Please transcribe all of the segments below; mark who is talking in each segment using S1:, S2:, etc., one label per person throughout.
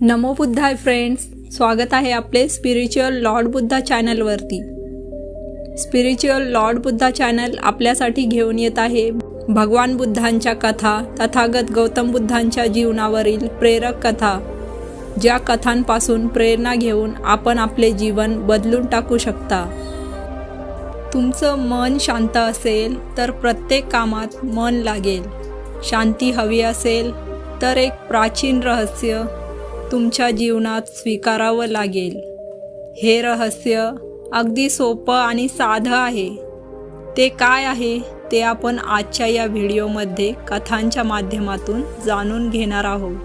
S1: नमो बुद्धाय friends स्वागत आहे आपले स्पिरिच्युअल लॉर्ड बुद्धा चॅनलवरती स्पिरिच्युअल लॉर्ड बुद्धा चॅनल आपल्यासाठी घेऊन येत आहे भगवान बुद्धांच्या कथा तथागत गौतम बुद्धांच्या जीवनावरील प्रेरक कथा ज्या कथांपासून प्रेरणा घेऊन आपण आपले जीवन बदलून टाकू शकता. तुमचं मन शांत असेल तर प्रत्येक कामात मन लागेल. शांती हवी असेल तर एक प्राचीन रहस्य तुमच्या जीवनात स्वीकारावं लागेल. हे रहस्य अगदी सोपं आणि साधं आहे. ते काय आहे ते आपण आजच्या या व्हिडिओमध्ये कथांच्या माध्यमातून जाणून घेणार आहोत.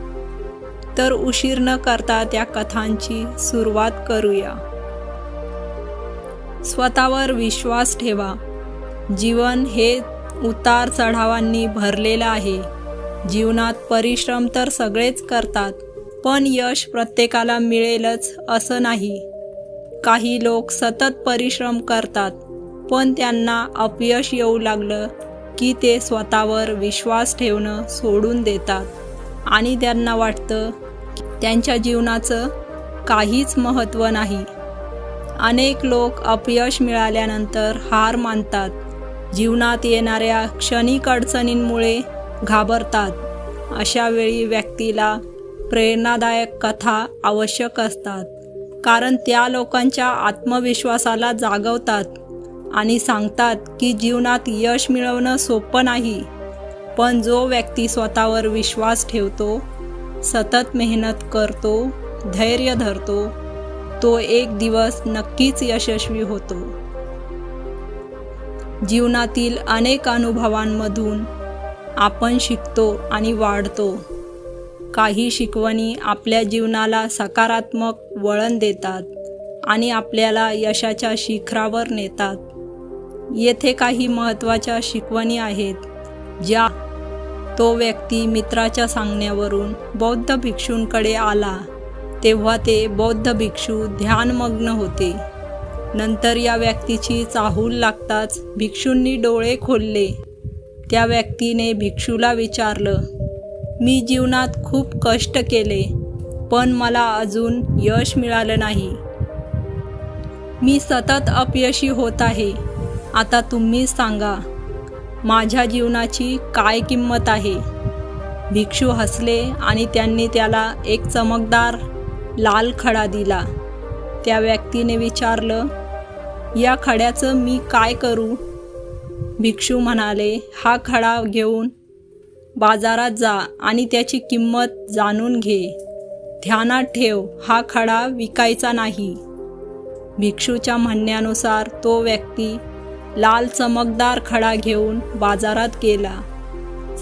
S1: तर उशीर न करता त्या कथांची सुरुवात करूया. स्वतःवर विश्वास ठेवा. जीवन हे उतार चढावांनी भरलेलं आहे. जीवनात परिश्रम तर सगळेच करतात. पण यश प्रत्येकाला मिळेलच असं नाही. काही लोक सतत परिश्रम करतात पण त्यांना अपयश येऊ लागलं की ते स्वतःवर विश्वास ठेवणं सोडून देतात. आणि त्यांना वाटतं त्यांच्या जीवनाचं काहीच महत्त्व नाही. अनेक लोक अपयश मिळाल्यानंतर हार मानतात. जीवनात येणाऱ्या क्षणिक अडचणींमुळे घाबरतात. अशा वेळी व्यक्तीला प्रेरणादायक कथा आवश्यक असतात. कारण त्या लोकांच्या आत्मविश्वासाला जागवतात आणि सांगतात की जीवनात यश मिळवणं सोपं नाही. पण जो व्यक्ती स्वतःवर विश्वास ठेवतो सतत मेहनत करतो धैर्य धरतो तो एक दिवस नक्कीच यशस्वी होतो. जीवनातील अनेक अनुभवांमधून आपण शिकतो आणि वाढतो. काही शिकवणी आपल्या जीवनाला सकारात्मक वळण देतात आणि आपल्याला यशाच्या शिखरावर नेतात. येथे काही महत्त्वाच्या शिकवणी आहेत ज्या तो व्यक्ती मित्राच्या सांगण्यावरून बौद्ध भिक्षूंकडे आला तेव्हा ते बौद्ध भिक्षू ध्यानमग्न होते. नंतर या व्यक्तीची चाहूल लागताच भिक्षूंनी डोळे खोलले. त्या व्यक्तीने भिक्षूला विचारलं मी जीवनात खूप कष्ट केले पण मला अजून यश मिळालं नाही. मी सतत अपयशी होत आहे. आता तुम्ही सांगा माझ्या जीवनाची काय किंमत आहे? भिक्षू हसले आणि त्यांनी त्याला एक चमकदार लाल खडा दिला. त्या व्यक्तीने विचारलं या खड्याचं मी काय करू? भिक्षू म्हणाले हा खडा घेऊन बाजारात जा आणि त्याची किंमत जाणून घे. ध्यानात ठेव हा खडा विकायचा नाही. भिक्षूच्या म्हणण्यानुसार तो व्यक्ती लाल चमकदार खडा घेऊन बाजारात गेला.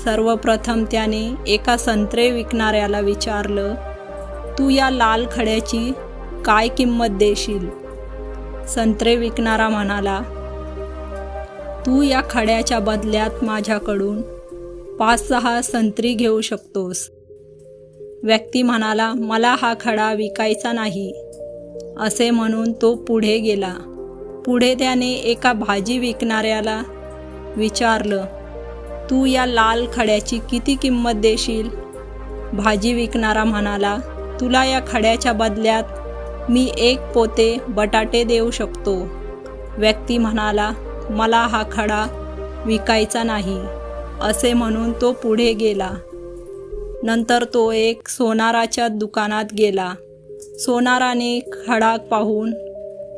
S1: सर्वप्रथम त्याने एका संत्रे विकणाऱ्याला विचारलं तू या लाल खड्याची काय किंमत देशील? संत्रे विकणारा म्हणाला तू या खड्याच्या बदल्यात माझ्याकडून पाच सहा संत्री घेऊ शकतोस. व्यक्ती म्हणाला मला हा खडा विकायचा नाही. असे म्हणून तो पुढे गेला. पुढे त्याने एका भाजी विकणाऱ्याला विचारलं तू या लाल खड्याची किती किंमत देशील? भाजी विकणारा म्हणाला तुला या खड्याच्या बदल्यात मी एक पोते बटाटे देऊ शकतो. व्यक्ती म्हणाला मला हा खडा विकायचा नाही. असे म्हणून तो पुढे गेला. नंतर तो एक सोनाराच्या दुकानात गेला. सोनाराने खडा पाहून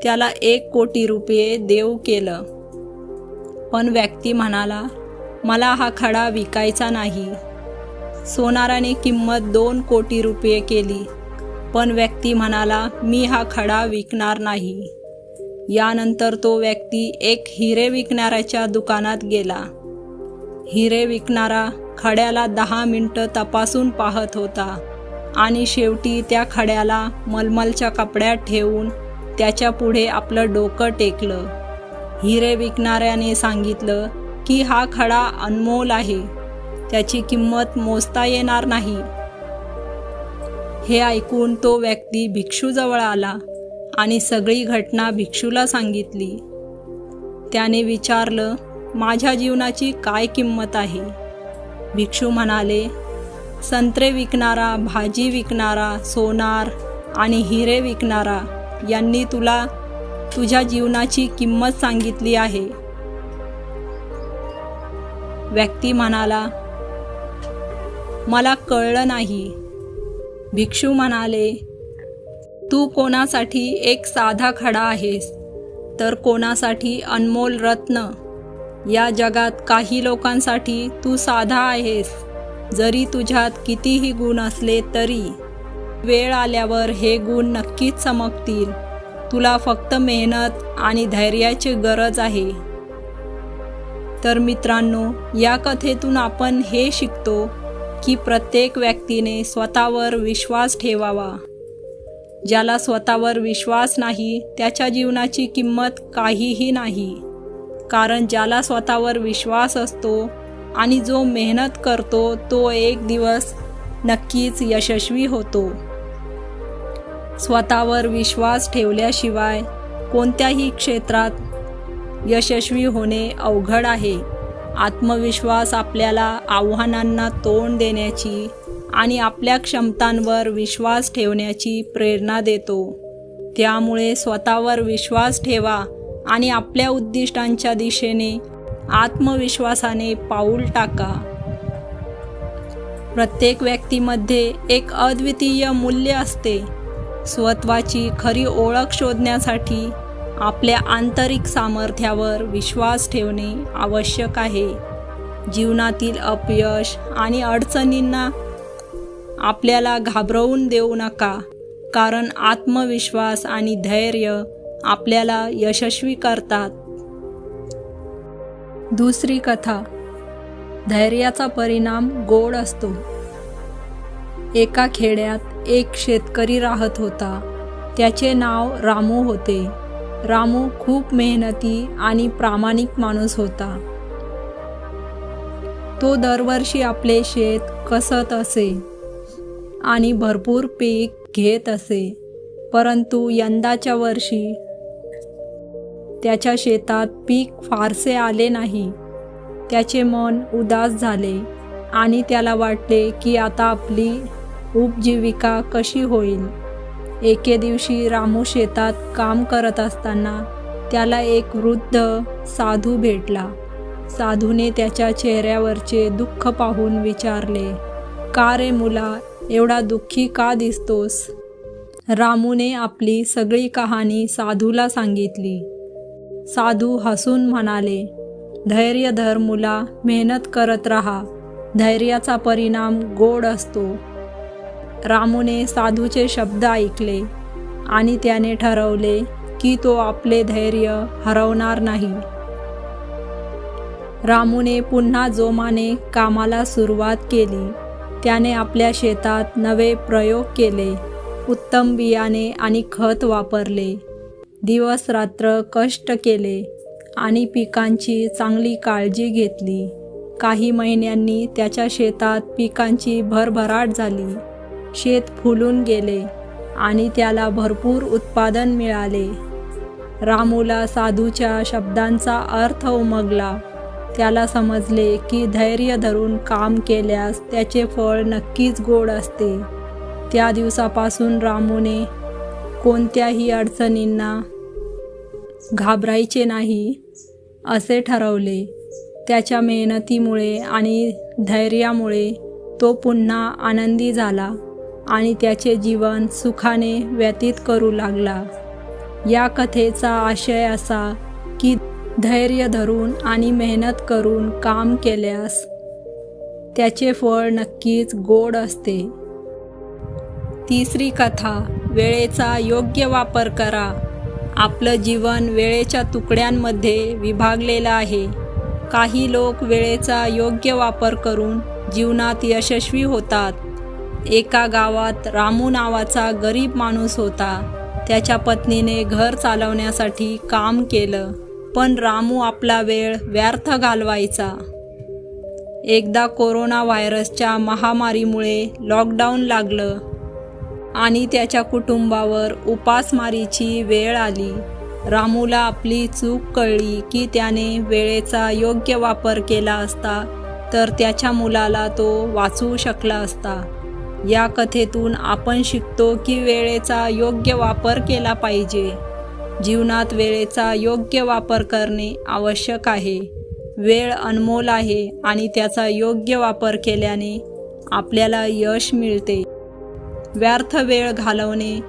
S1: त्याला एक कोटी रुपये देऊ केलं. पण व्यक्ती म्हणाला मला हा खडा विकायचा नाही. सोनाराने किंमत दोन कोटी रुपये केली. पण व्यक्ती म्हणाला मी हा खडा विकणार नाही. यानंतर तो व्यक्ती एक हिरे विकणाऱ्याच्या दुकानात गेला. हिरे विकणारा खड्याला दहा मिनटं तपासून पाहत होता. आणि शेवटी त्या खड्याला मलमलच्या कपड्यात ठेवून त्याच्या पुढे आपलं डोकं टेकलं. हिरे विकणाऱ्याने सांगितलं की हा खडा अनमोल आहे. त्याची किंमत मोजता येणार नाही. हे ऐकून तो व्यक्ती भिक्षूजवळ आला आणि सगळी घटना भिक्षूला सांगितली. त्याने विचारलं माझ्या जीवनाची काय किंमत आहे? भिक्षू म्हणाले संत्रे विकणारा भाजी विकणारा सोनार आणि हिरे विकणारा यांनी तुला तुझ्या जीवनाची किंमत सांगितली आहे. व्यक्ती म्हणाला मला कळलं नाही. भिक्षू म्हणाले तू कोणासाठी एक साधा खडा आहेस? तर कोणासाठी अनमोल रत्न? या जगात काही लोकांसाठी तू साधा आहेस. जरी तुझ्यात कितीही गुण असले तरी वेळ आल्यावर हे गुण नक्कीच चमकतील. तुला फक्त मेहनत आणि धैर्याची गरज आहे. तर मित्रांनो या कथेतून आपण हे शिकतो की प्रत्येक व्यक्तीने स्वतःवर विश्वास ठेवावा. ज्याला स्वतःवर विश्वास नाही त्याच्या जीवनाची किंमत काहीही नाही. कारण ज्याला स्वतःवर विश्वास असतो आणि जो मेहनत करतो तो एक दिवस नक्कीच यशस्वी होतो. स्वतःवर विश्वास ठेवल्याशिवाय कोणत्याही क्षेत्रात यशस्वी होणे अवघड आहे. आत्मविश्वास आपल्याला आव्हानांना तोंड देण्याची आणि आपल्या क्षमतांवर विश्वास ठेवण्याची प्रेरणा देतो. त्यामुळे स्वतःवर विश्वास ठेवा आणि आपल्या उद्दिष्टांच्या दिशेने आत्मविश्वासाने पाऊल टाका. प्रत्येक व्यक्तीमध्ये एक अद्वितीय मूल्य असते. स्वत्वाची खरी ओळख शोधण्यासाठी आपल्या आंतरिक सामर्थ्यावर विश्वास ठेवणे आवश्यक आहे. जीवनातील अपयश आणि अडचणींना आपल्याला घाबरवून देऊ नका कारण आत्मविश्वास आणि धैर्य आपल्याला यशस्वी करतात. दुसरी कथा. धैर्याचा परिणाम गोड असतो. एका खेड्यात एक शेतकरी राहत होता. त्याचे नाव रामू होते. रामू खूप मेहनती आणि प्रामाणिक माणूस होता. तो दरवर्षी आपले शेत कसत असे आणि भरपूर पीक घेत असे. परंतु यंदाच्या वर्षी त्याच्या शेतात पीक फारसे आले नाही. त्याचे मन उदास झाले आणि त्याला वाटले की आता आपली उपजीविका कशी होईल. एके दिवशी रामू शेतात काम करत असताना त्याला एक वृद्ध साधू भेटला. साधूने त्याच्या चेहऱ्यावरचे दुःख पाहून विचारले का रे मुला एवढा दुःखी का दिसतोस? रामूने आपली सगळी कहाणी साधूला सांगितली. साधू हसून म्हणाले धैर्य धर मुला मेहनत करत राहा. धैर्याचा परिणाम गोड असतो. रामूने साधूचे शब्द ऐकले आणि त्याने ठरवले की तो आपले धैर्य हरवणार नाही. रामूने पुन्हा जोमाने कामाला सुरुवात केली. त्याने आपल्या शेतात नवे प्रयोग केले. उत्तम बियाणे आणि खत वापरले. दिवस रात्र कष्ट केले आणि पिकांची चांगली काळजी घेतली. काही महिन्यांनी त्याच्या शेतात पिकांची भरभराट झाली. शेत फुलून गेले आणि त्याला भरपूर उत्पादन मिळाले. रामूला साधूच्या शब्दांचा अर्थ उमगला. त्याला समजले की धैर्य धरून काम केल्यास त्याचे फळ नक्कीच गोड असते. त्या दिवसापासून रामूने कोणत्याही अडचणींना घाबरायचे नाही असे ठरवले. त्याच्या मेहनतीमुळे आणि धैर्यामुळे तो पुन्हा आनंदी झाला आणि त्याचे जीवन सुखाने व्यतीत करू लागला. या कथेचा आशय असा की धैर्य धरून आणि मेहनत करून काम केल्यास त्याचे फळ नक्कीच गोड असते. तिसरी कथा वेळेचा योग्य वापर करा. आपलं जीवन वेळेच्या तुकड्यांमध्ये विभागलेलं आहे. काही लोक वेळेचा योग्य वापर करून जीवनात यशस्वी होतात. एका गावात रामू नावाचा गरीब माणूस होता. त्याच्या पत्नीने घर चालवण्यासाठी काम केलं. पण रामू आपला वेळ व्यर्थ घालवायचा. एकदा कोरोना व्हायरसच्या महामारीमुळे लॉकडाऊन लागलं. आणि त्याच्या कुटुंबावर उपासमारीची वेळ आली. रामूला आपली चूक कळली की त्याने वेळेचा योग्य वापर केला असता तर त्याच्या मुलाला तो वाचवू शकला असता. या कथेतून आपण शिकतो की वेळेचा योग्य वापर केला पाहिजे. जीवनात वेळेचा योग्य वापर करणे आवश्यक आहे. वेळ अनमोल आहे आणि त्याचा योग्य वापर केल्याने आपल्याला यश मिळते. व्यर्थ वेळ घालवणे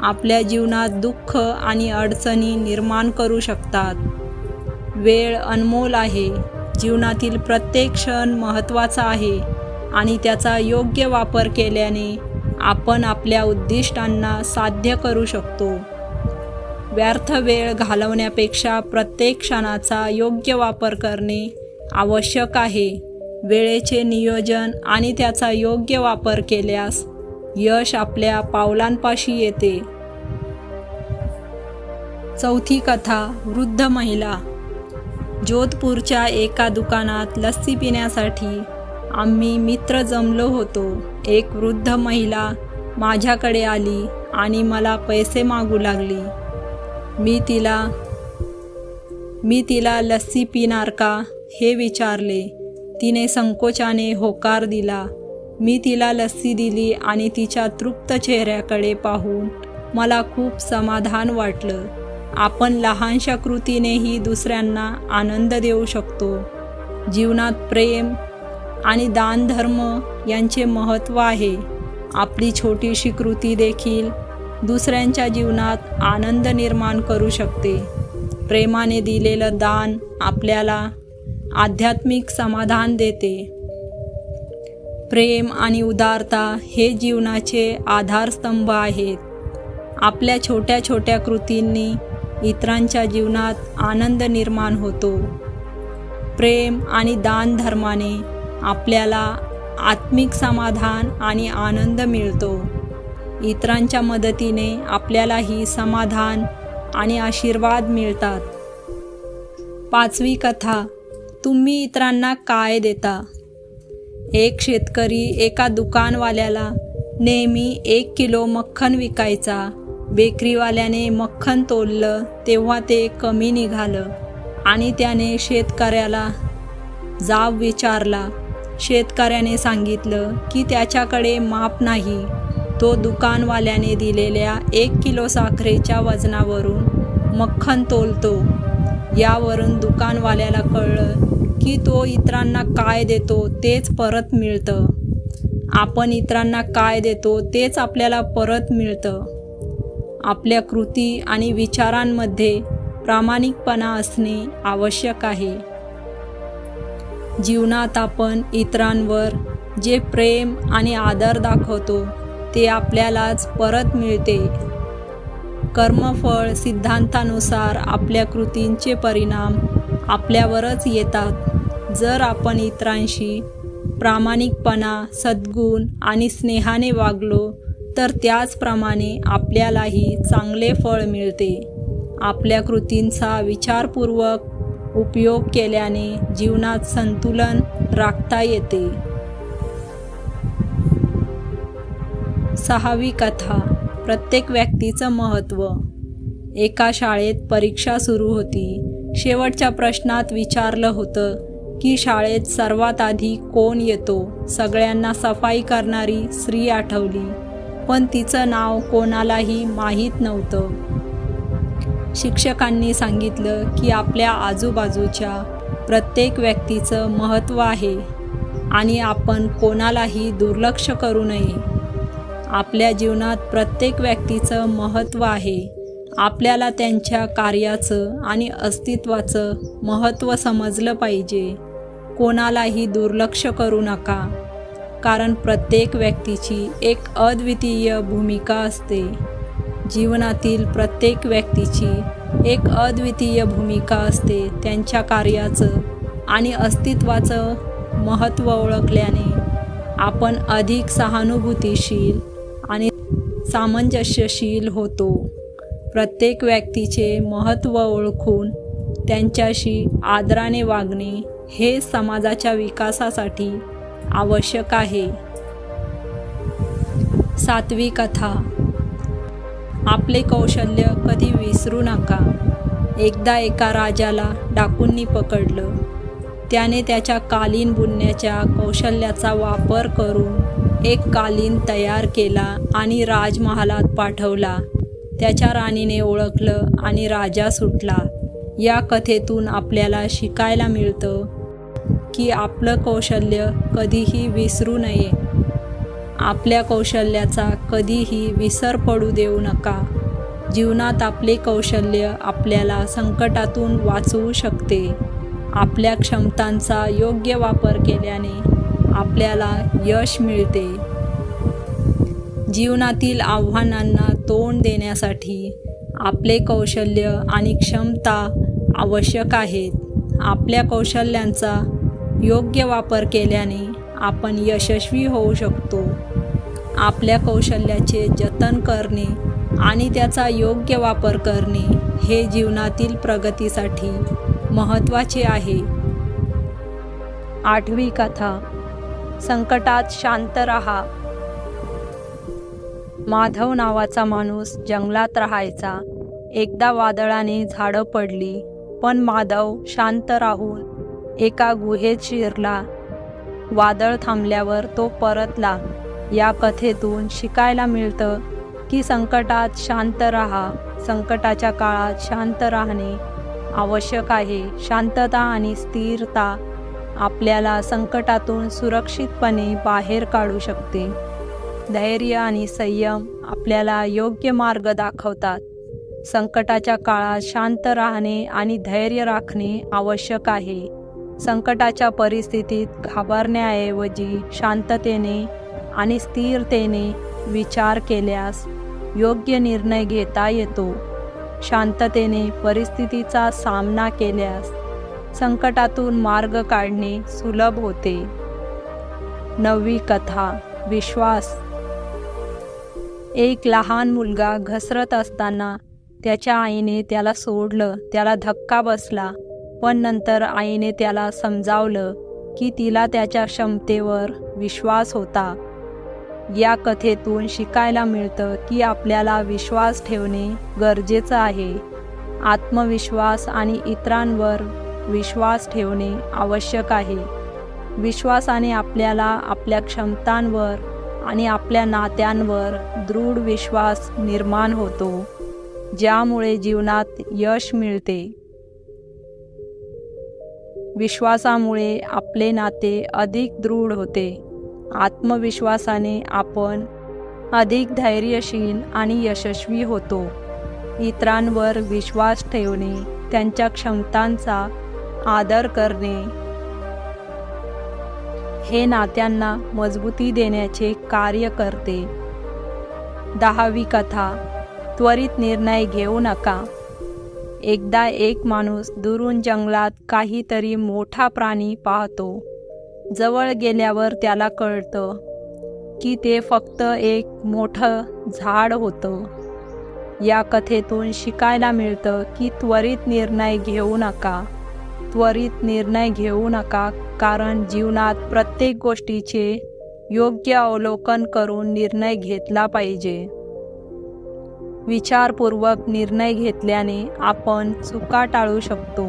S1: आपल्या जीवनात दुःख आणि अडचणी निर्माण करू शकतात. वेळ अनमोल आहे. जीवनातील प्रत्येक क्षण महत्त्वाचा आहे आणि त्याचा योग्य वापर केल्याने आपण आपल्या उद्दिष्टांना साध्य करू शकतो. व्यर्थ वेळ घालवण्यापेक्षा प्रत्येक क्षणाचा योग्य वापर करणे आवश्यक आहे. वेळेचे नियोजन आणि त्याचा योग्य वापर केल्यास यश आपल्या पावलांपाशी येते. चौथी कथा वृद्ध महिला. जोधपूरच्या एका दुकानात लस्सी पिण्यासाठी आम्ही मित्र जमलो होतो. एक वृद्ध महिला माझ्याकडे आली आणि मला पैसे मागू लागली. मी तिला मी तिला लस्सी पिणार का हे विचारले. तिने संकोचाने होकार दिला. मी तिला लस्सी दिली आणि तिच्या तृप्त चेहऱ्याकडे पाहून मला खूप समाधान वाटलं. आपण लहानशा कृतीनेही दुसऱ्यांना आनंद देऊ शकतो. जीवनात प्रेम आणि दानधर्म यांचे महत्त्व आहे. आपली छोटीशी कृती देखील दुसऱ्यांच्या जीवनात आनंद निर्माण करू शकते. प्रेमाने दिलेलं दान आपल्याला आध्यात्मिक समाधान देते. प्रेम आणि उदारता हे जीवनाचे आधारस्तंभ आहेत. आपल्या छोट्या छोट्या कृतींनी इतरांच्या जीवनात आनंद निर्माण होतो. प्रेम आणि दान धर्माने आपल्याला आत्मिक समाधान आणि आनंद मिळतो. इतरांच्या मदतीने आपल्यालाही समाधान आणि आशीर्वाद मिळतात. पाचवी कथा तुम्ही इतरांना काय देता? एक शेतकरी एका दुकानवाल्याला नेहमी एक किलो मक्खन विकायचा. बेकरीवाल्याने मक्खन तोललं तेव्हा ते कमी निघालं आणि त्याने शेतकऱ्याला जाब विचारला. शेतकऱ्याने सांगितलं की त्याच्याकडे माप नाही. तो दुकानवाल्याने दिलेल्या एक किलो साखरेच्या वजनावरून मक्खन तोलतो. यावरून दुकानवाल्याला कळलं की तो इतरांना काय देतो तेच परत मिळतं. आपण इतरांना काय देतो तेच आपल्याला परत मिळतं. आपल्या कृती आणि विचारांमध्ये प्रामाणिकपणा असणे आवश्यक आहे. जीवनात आपण इतरांवर जे प्रेम आणि आदर दाखवतो ते आपल्यालाच परत मिळते. कर्मफळ सिद्धांतानुसार आपल्या कृतींचे परिणाम आपल्यावरच येतात. जर आपण इतरांशी प्रामाणिकपणा सद्गुण आणि स्नेहाने वागलो तर त्याचप्रमाणे आपल्यालाही चांगले फळ मिळते. आपल्या कृतींचा विचारपूर्वक उपयोग केल्याने जीवनात संतुलन राखता येते. सहावी कथा. प्रत्येक व्यक्तीचं महत्त्व एका शाळेत परीक्षा सुरू होती. शेवटच्या प्रश्नात विचारलं होतं की शाळेत सर्वात आधी कोण येतो? सगळ्यांना सफाई करणारी स्त्री आठवली. पण तिचं नाव कोणालाही माहीत नव्हतं. शिक्षकांनी सांगितलं की आपल्या आजूबाजूच्या प्रत्येक व्यक्तीचं महत्त्व आहे आणि आपण कोणालाही दुर्लक्ष करू नये. आपल्या जीवनात प्रत्येक व्यक्तीचं महत्त्व आहे. आपल्याला त्यांच्या कार्याचं आणि अस्तित्वाचं महत्त्व समजलं पाहिजे. कोणालाही दुर्लक्ष करू नका. कारण प्रत्येक व्यक्तीची एक अद्वितीय भूमिका असते. जीवनातील प्रत्येक व्यक्तीची एक अद्वितीय भूमिका असते त्यांच्या कार्याचं आणि अस्तित्वाचं महत्त्व ओळखल्याने. आपण अधिक सहानुभूतीशील आणि सामंजस्यशील होतो. प्रत्येक व्यक्तीचे महत्त्व ओळखून त्यांच्याशी आदराने वागणे हे समाजाच्या विकासासाठी आवश्यक आहे. सातवी कथा. आपले कौशल्य कधी विसरू नका. एकदा एका राजाला डाकूंनी पकडलं. त्याने त्याच्या कालीन बुनण्याच्या कौशल्याचा वापर करून एक कालीन तयार केला आणि राजमहालात पाठवला. त्याच्या राणीने ओळखलं आणि राजा सुटला. या कथेतून आपल्याला शिकायला मिळतं की आपलं कौशल्य कधीही विसरू नये. आपल्या कौशल्याचा कधीही विसर पडू देऊ नका. जीवनात आपले कौशल्य आपल्याला संकटातून वाचवू शकते. आपल्या क्षमतांचा योग्य वापर केल्याने आपल्याला यश मिळते. जीवनातील आव्हानांना तोंड देण्यासाठी आपले कौशल्य आणि क्षमता आवश्यक आहेत. आपल्या कौशल्यांचा योग्य वापर केल्याने आपण यशस्वी होऊ शकतो. आपल्या कौशल्याचे जतन करणे आणि त्याचा योग्य वापर करणे हे जीवनातील प्रगतीसाठी महत्त्वाचे आहे. आठवी कथा संकटात शांत रहा. माधव नावाचा माणूस जंगलात राहायचा. एकदा वादळाने झाडं पडली पण माधव शांत राहून एका गुहेत शिरला. वादळ थांबल्यावर तो परतला. या कथेतून शिकायला मिळतं की संकटात शांत राहा. संकटाच्या काळात शांत राहणे आवश्यक आहे. शांतता आणि स्थिरता आपल्याला संकटातून सुरक्षितपणे बाहेर काढू शकते. धैर्य आणि संयम आपल्याला योग्य मार्ग दाखवतात. संकटाच्या काळात शांत राहणे आणि धैर्य राखणे आवश्यक आहे. संकटाच्या परिस्थितीत घाबरण्याऐवजी शांततेने आणि स्थिरतेने विचार केल्यास योग्य निर्णय घेता येतो. शांततेने परिस्थितीचा सामना केल्यास संकटातून मार्ग काढणे सुलभ होते. नववी कथा विश्वास. एक लहान मुलगा घसरत असताना त्याच्या आईने त्याला सोडलं त्याला धक्का बसला. पण नंतर आईने त्याला समजावलं की तिला त्याच्या क्षमतेवर विश्वास होता. या कथेतून शिकायला मिळतं की आपल्याला विश्वास ठेवणे गरजेचं आहे. आत्मविश्वास आणि इतरांवर विश्वास ठेवणे आवश्यक आहे. विश्वासाने आपल्याला आपल्या क्षमतांवर आणि आपल्या नात्यांवर दृढ विश्वास निर्माण होतो ज्यामुळे जीवनात यश मिळते. विश्वासामुळे आपले नाते अधिक दृढ होते. आत्मविश्वासाने आपण अधिक धैर्यशील आणि यशस्वी होतो. इतरांवर विश्वास ठेवणे त्यांच्या क्षमतांचा आदर करणे हे नात्यांना मजबूती देण्याचे कार्य करते. दहावी कथा त्वरित निर्णय घेऊ नका. एकदा एक माणूस दुरून जंगलात काहीतरी मोठा प्राणी पाहतो. जवळ गेल्यावर त्याला कळतं की ते फक्त एक मोठं झाड होतं. या कथेतून शिकायला मिळतं की त्वरित निर्णय घेऊ नका. त्वरित निर्णय घेऊ नका कारण जीवनात प्रत्येक गोष्टीचे योग्य अवलोकन करून निर्णय घेतला पाहिजे. विचारपूर्वक निर्णय घेतल्याने आपण चुका टाळू शकतो.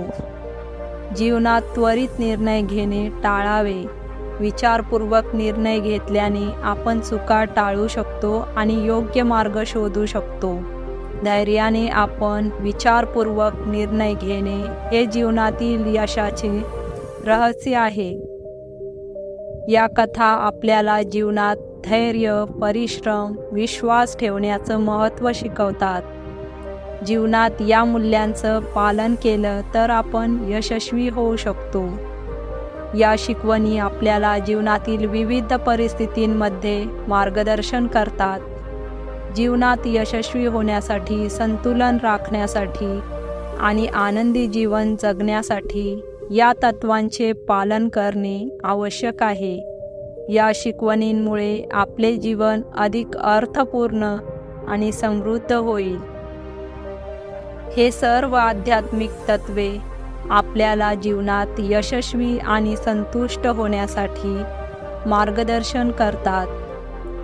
S1: जीवनात त्वरित निर्णय घेणे टाळावे. विचारपूर्वक निर्णय घेतल्याने आपण चुका टाळू शकतो आणि योग्य मार्ग शोधू शकतो. धैर्याने आपण विचारपूर्वक निर्णय घेणे हे जीवनातील यशाचे रहस्य आहे. या कथा आपल्याला जीवनात धैर्य परिश्रम विश्वास ठेवण्याचं महत्त्व शिकवतात. जीवनात या मूल्यांचं पालन केलं तर आपण यशस्वी होऊ शकतो. या शिकवणी आपल्याला जीवनातील विविध परिस्थितींमध्ये मार्गदर्शन करतात. जीवनात यशस्वी होण्यासाठी संतुलन राखण्यासाठी आणि आनंदी जीवन जगण्यासाठी या तत्वांचे पालन करणे आवश्यक आहे. या शिकवणींमुळे आपले जीवन अधिक अर्थपूर्ण आणि समृद्ध होईल. हे सर्व आध्यात्मिक तत्वे आपल्याला जीवनात यशस्वी आणि संतुष्ट होण्यासाठी मार्गदर्शन करतात.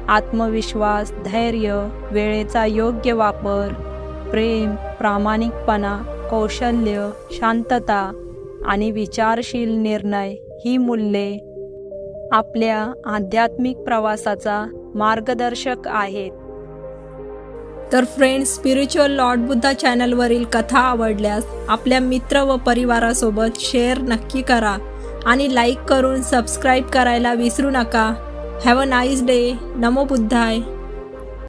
S1: आत्मविश्वास धैर्य वेळेचा योग्य वापर प्रेम प्रामाणिकपणा कौशल्य शांतता आणि विचारशील निर्णय ही मूल्ये आपल्या आध्यात्मिक प्रवासाचा मार्गदर्शक आहेत. तर फ्रेंड्स स्पिरिच्युअल लॉर्ड बुद्धा चॅनलवरील कथा आवडल्यास आपल्या मित्र व परिवारासोबत शेअर नक्की करा आणि लाईक करून सबस्क्राईब करायला विसरू नका. हॅव अ नाईस डे नमो बुद्धाय